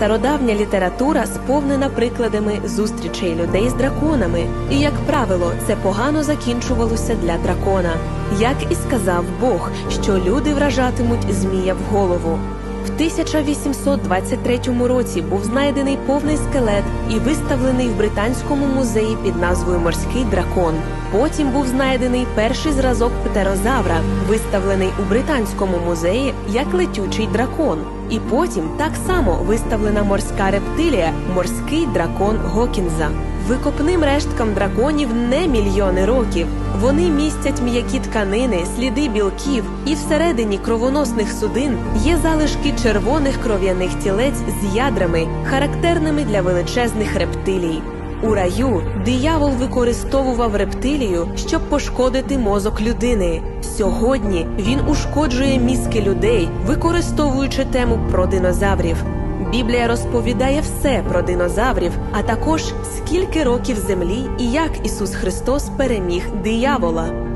Стародавня література сповнена прикладами зустрічей людей з драконами, і, як правило, це погано закінчувалося для дракона. Як і сказав Бог, що люди вражатимуть змія в голову. В 1823 році був знайдений повний скелет і виставлений в британському музеї під назвою Морський дракон. Потім був знайдений перший зразок птерозавра, виставлений у британському музеї як летючий дракон. І потім так само виставлена морська рептилія морський дракон Гокінза. Викопним решткам драконів не мільйони років. Вони містять м'які тканини, сліди білків, і всередині кровоносних судин є залишки червоних кров'яних тілець з ядрами, характерними для величезних рептилій. У раю диявол використовував рептилію, щоб пошкодити мозок людини. Сьогодні він ушкоджує мізки людей, використовуючи тему про динозаврів. Біблія розповідає все про динозаврів, а також скільки років землі і як Ісус Христос переміг диявола.